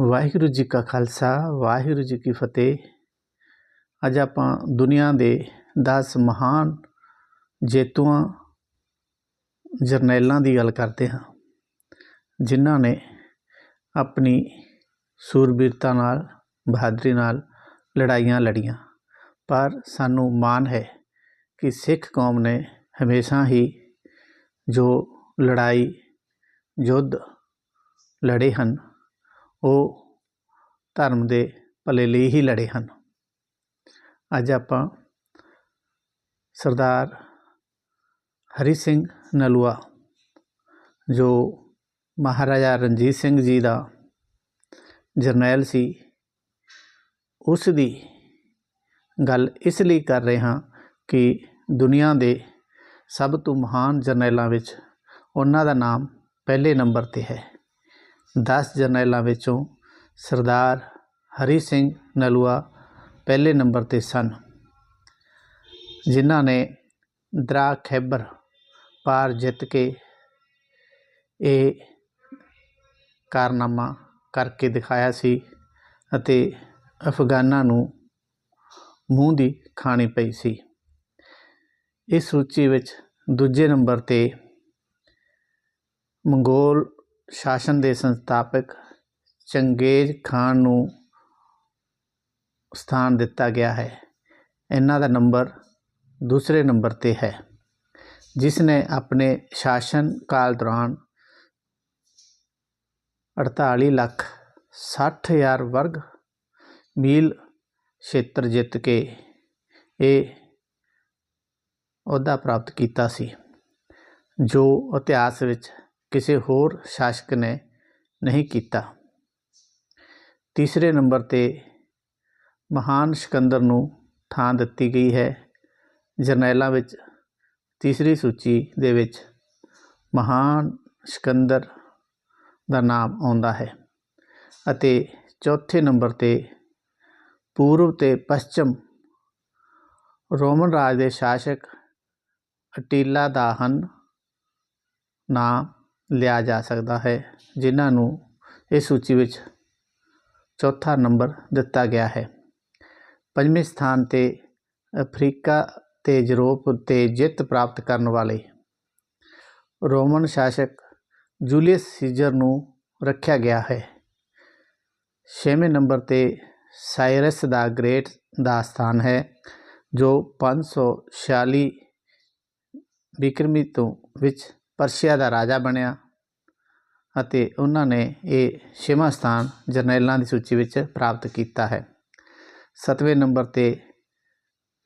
ਵਾਹਿਗੁਰੂ ਜੀ ਕਾ ਖਾਲਸਾ, ਵਾਹਿਗੁਰੂ ਜੀ ਕੀ ਫਤਿਹ। ਅੱਜ ਆਪਾਂ ਦੁਨੀਆ ਦੇ 10 ਮਹਾਨ ਜੇਤੂਆਂ, ਜਰਨੈਲਾਂ ਦੀ ਗੱਲ ਕਰਦੇ ਹਾਂ, ਜਿਨ੍ਹਾਂ ਨੇ ਆਪਣੀ ਸੂਰਬੀਰਤਾ ਨਾਲ, ਬਹਾਦਰੀ ਨਾਲ ਲੜਾਈਆਂ ਲੜੀਆਂ। ਪਰ ਸਾਨੂੰ ਮਾਣ ਹੈ ਕਿ ਸਿੱਖ ਕੌਮ ਨੇ ਹਮੇਸ਼ਾ ਹੀ ਜੋ ਲੜਾਈ, ਯੁੱਧ ਲੜੇ ਹਨ ਉਹ ਧਰਮ ਦੇ ਭਲੇ ਲਈ ਹੀ ਲੜੇ ਹਨ। ਅੱਜ ਆਪਾਂ ਸਰਦਾਰ ਹਰੀ ਸਿੰਘ ਨਲੂਆ, ਜੋ ਮਹਾਰਾਜਾ ਰਣਜੀਤ ਸਿੰਘ ਜੀ ਦਾ ਜਰਨੈਲ ਸੀ, ਉਸ ਦੀ ਗੱਲ ਇਸ ਲਈ ਕਰ ਰਹੇ ਹਾਂ ਕਿ ਦੁਨੀਆ ਦੇ ਸਭ ਤੋਂ ਮਹਾਨ ਜਰਨੈਲਾਂ ਵਿੱਚ ਉਹਨਾਂ ਦਾ ਨਾਮ ਪਹਿਲੇ ਨੰਬਰ ਤੇ ਹੈ। 10 ਜਰਨੈਲਾਂ ਵਿੱਚੋਂ ਸਰਦਾਰ ਹਰੀ ਸਿੰਘ ਨਲੂਆ ਪਹਿਲੇ ਨੰਬਰ ਤੇ ਸਨ, ਜਿਨ੍ਹਾਂ ਨੇ ਦਰਾ ਖੈਬਰ ਪਾਰ ਜਿੱਤ ਕੇ ਇਹ ਕਾਰਨਾਮਾ ਕਰਕੇ ਦਿਖਾਇਆ ਸੀ ਅਤੇ ਅਫਗਾਨਾਂ ਨੂੰ ਮੂੰਹ ਦੀ ਖਾਣੀ ਪਈ ਸੀ। ਇਸ ਸੂਚੀ ਵਿੱਚ ਦੂਜੇ ਨੰਬਰ ਤੇ ਮੰਗੋਲ ਸ਼ਾਸਨ ਦੇ ਸੰਸਥਾਪਕ ਚੰਗੇਜ਼ ਖਾਨ ਨੂੰ ਸਥਾਨ ਦਿੱਤਾ ਗਿਆ ਹੈ। ਇਹਨਾਂ ਦਾ ਨੰਬਰ ਦੂਸਰੇ ਨੰਬਰ ਤੇ ਹੈ, ਜਿਸ ਨੇ ਆਪਣੇ ਸ਼ਾਸਨ ਕਾਲ ਦੌਰਾਨ 48 ਲੱਖ 60 ਹਜ਼ਾਰ ਵਰਗ ਮੀਲ ਖੇਤਰ ਜਿੱਤ ਕੇ ਇਹ ਅਹੁਦਾ ਪ੍ਰਾਪਤ ਕੀਤਾ ਸੀ, ਜੋ ਇਤਿਹਾਸ ਵਿੱਚ ਕਿਸੇ ਹੋਰ ਸ਼ਾਸਕ ਨੇ ਨਹੀਂ ਕੀਤਾ। ਤੀਸਰੇ ਨੰਬਰ ਤੇ ਮਹਾਨ ਸਿਕੰਦਰ ਨੂੰ ਥਾਂ ਦਿੱਤੀ ਗਈ ਹੈ। ਜਰਨੈਲਾਂ ਵਿੱਚ ਤੀਸਰੀ ਸੂਚੀ ਦੇ ਵਿੱਚ ਮਹਾਨ ਸਿਕੰਦਰ ਦਾ ਨਾਮ ਆਉਂਦਾ ਹੈ ਅਤੇ ਚੌਥੇ ਨੰਬਰ ਤੇ ਪੂਰਬ ਤੇ ਪੱਛਮ ਰੋਮਨ ਰਾਜ ਦੇ ਸ਼ਾਸਕ ਅਟੀਲਾ ਦਾ ਹਨ ਨਾਮ ਲਿਆ ਜਾ ਸਕਦਾ ਹੈ, ਜਿਨ੍ਹਾਂ ਨੂੰ ਇਸ ਸੂਚੀ ਵਿੱਚ ਚੌਥਾ ਨੰਬਰ ਦਿੱਤਾ ਗਿਆ ਹੈ। ਪੰਜਵੇਂ ਸਥਾਨ ਤੇ ਅਫਰੀਕਾ ਤੇ ਯੂਰਪ ਤੇ ਜਿੱਤ ਪ੍ਰਾਪਤ ਕਰਨ ਵਾਲੇ ਰੋਮਨ ਸ਼ਾਸਕ ਜੂਲੀਅਸ ਸੀਜ਼ਰ ਨੂੰ ਰੱਖਿਆ ਗਿਆ ਹੈ। ਛੇਵੇਂ ਨੰਬਰ ਤੇ ਸਾਇਰਸ ਦਾ ਗ੍ਰੇਟ ਦਾ ਸਥਾਨ ਹੈ, ਜੋ 546 ਬਿਕਰਮੀ ਤੋਂ ਵਿੱਚ ਪਰਸ਼ੀਆ ਦਾ ਰਾਜਾ ਬਣਿਆ। ਅਤੇ ਉਹਨਾਂ ਨੇ ਇਹ ਛੇਵਾਂ ਸਥਾਨ ਜਰਨੈਲਾਂ ਦੀ ਸੂਚੀ ਵਿੱਚ ਪ੍ਰਾਪਤ ਕੀਤਾ ਹੈ। ਸੱਤਵੇਂ ਨੰਬਰ ਤੇ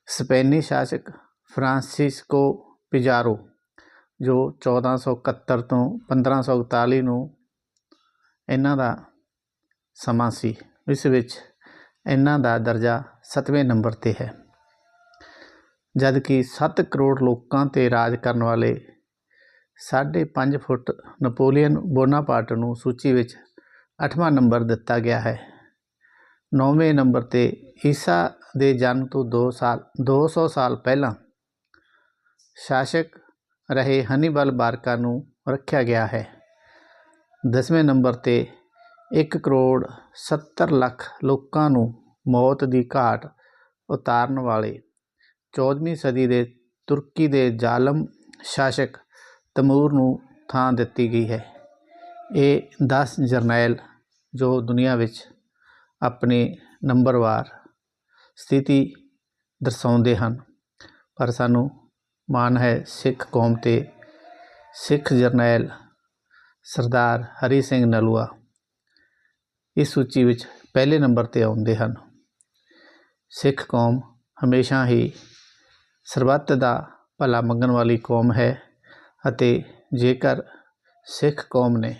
ਸਪੇਨੀ ਸ਼ਾਸਕ ਫਰਾਂਸਿਸਕੋ ਪਿਜ਼ਾਰੋ, ਜੋ 1471 ਤੋਂ 1541 ਨੂੰ ਇਹਨਾਂ ਦਾ ਸਮਾਂ ਸੀ, ਇਸ ਵਿੱਚ ਇਹਨਾਂ ਦਾ ਦਰਜਾ ਸਤਵੇਂ ਨੰਬਰ ਤੇ ਹੈ। ਜਦ ਕਿ 7 ਕਰੋੜ ਲੋਕਾਂ ਤੇ ਰਾਜ ਕਰਨ ਵਾਲੇ 5.5 ਫੁੱਟ ਨਪੋਲੀਅਨ ਬੋਨਾਪਾਰਟ ਨੂੰ ਸੂਚੀ ਵਿੱਚ 8ਵਾਂ ਨੰਬਰ ਦਿੱਤਾ ਗਿਆ ਹੈ। 9ਵੇਂ ਨੰਬਰ ਤੇ ਈਸਾ ਦੇ ਜਨਮ ਤੋਂ 2 ਸਾਲ 200 ਸਾਲ ਪਹਿਲਾਂ ਸ਼ਾਸਕ ਰਹੇ ਹਨੀਬਲ ਬਾਰਕਾ ਨੂੰ ਰੱਖਿਆ ਗਿਆ ਹੈ। 10ਵੇਂ ਨੰਬਰ ਤੇ 1 ਕਰੋੜ 70 ਲੱਖ ਲੋਕਾਂ ਨੂੰ ਮੌਤ ਦੀ ਘਾਟ ਉਤਾਰਨ ਵਾਲੇ 14ਵੀਂ ਸਦੀ ਦੇ ਤੁਰਕੀ ਦੇ ਜ਼ਾਲਮ ਸ਼ਾਸਕ ਤਮੂਰ ਨੂੰ ਥਾਂ ਦਿੱਤੀ ਗਈ ਹੈ। ਇਹ 10 ਜਰਨੈਲ ਜੋ ਦੁਨੀਆ ਵਿੱਚ ਆਪਣੇ ਨੰਬਰਵਾਰ ਸਥਿਤੀ ਦਰਸਾਉਂਦੇ ਹਨ। ਪਰ ਸਾਨੂੰ ਮਾਣ ਹੈ ਸਿੱਖ ਕੌਮ ਤੇ ਸਿੱਖ ਜਰਨੈਲ ਸਰਦਾਰ ਹਰੀ ਸਿੰਘ ਨਲੂਆ ਇਸ ਸੂਚੀ ਵਿੱਚ ਪਹਿਲੇ ਨੰਬਰ ਤੇ ਆਉਂਦੇ ਹਨ। ਸਿੱਖ ਕੌਮ ਹਮੇਸ਼ਾ ਹੀ ਸਰਬੱਤ ਦਾ ਭਲਾ ਮੰਗਣ ਵਾਲੀ ਕੌਮ ਹੈ। ਅਤੇ ਜੇਕਰ ਸਿੱਖ ਕੌਮ ਨੇ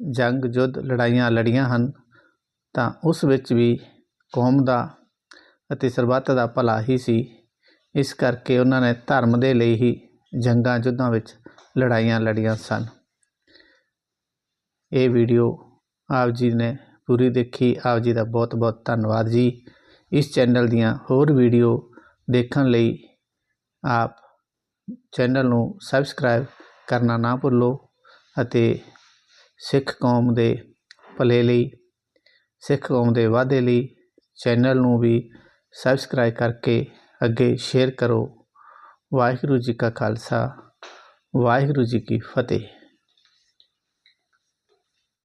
ਜੰਗ ਯੁੱਧ ਲੜਾਈਆਂ ਲੜੀਆਂ ਹਨ, ਤਾਂ ਉਸ ਵਿੱਚ ਵੀ ਕੌਮ ਦਾ ਅਤੇ ਸਰਬੱਤ ਦਾ ਭਲਾ ਹੀ ਸੀ। ਇਸ ਕਰਕੇ ਉਹਨਾਂ ਨੇ ਧਰਮ ਦੇ ਲਈ ਹੀ ਜੰਗਾਂ ਯੁੱਧਾਂ ਵਿੱਚ ਲੜਾਈਆਂ ਲੜੀਆਂ ਸਨ। ਇਹ ਵੀਡੀਓ ਆਪ ਜੀ ਨੇ ਪੂਰੀ ਦੇਖੀ। ਆਪ ਜੀ ਦਾ ਬਹੁਤ ਬਹੁਤ ਧੰਨਵਾਦ ਜੀ। ਇਸ ਚੈਨਲ ਦੀਆਂ ਹੋਰ ਵੀਡੀਓ ਦੇਖਣ ਲਈ ਆਪ ਚੈਨਲ ਨੂੰ ਸਬਸਕ੍ਰਾਈਬ ਕਰਨਾ ਨਾ ਭੁੱਲੋ ਅਤੇ ਸਿੱਖ ਕੌਮ ਦੇ ਭਲੇ ਲਈ, ਸਿੱਖ ਕੌਮ ਦੇ ਵਾਧੇ ਲਈ ਚੈਨਲ ਨੂੰ ਵੀ ਸਬਸਕ੍ਰਾਈਬ ਕਰਕੇ ਅੱਗੇ ਸ਼ੇਅਰ ਕਰੋ। ਵਾਹਿਗੁਰੂ ਜੀ ਕਾ ਖਾਲਸਾ, ਵਾਹਿਗੁਰੂ ਜੀ ਕੀ ਫਤਿਹ।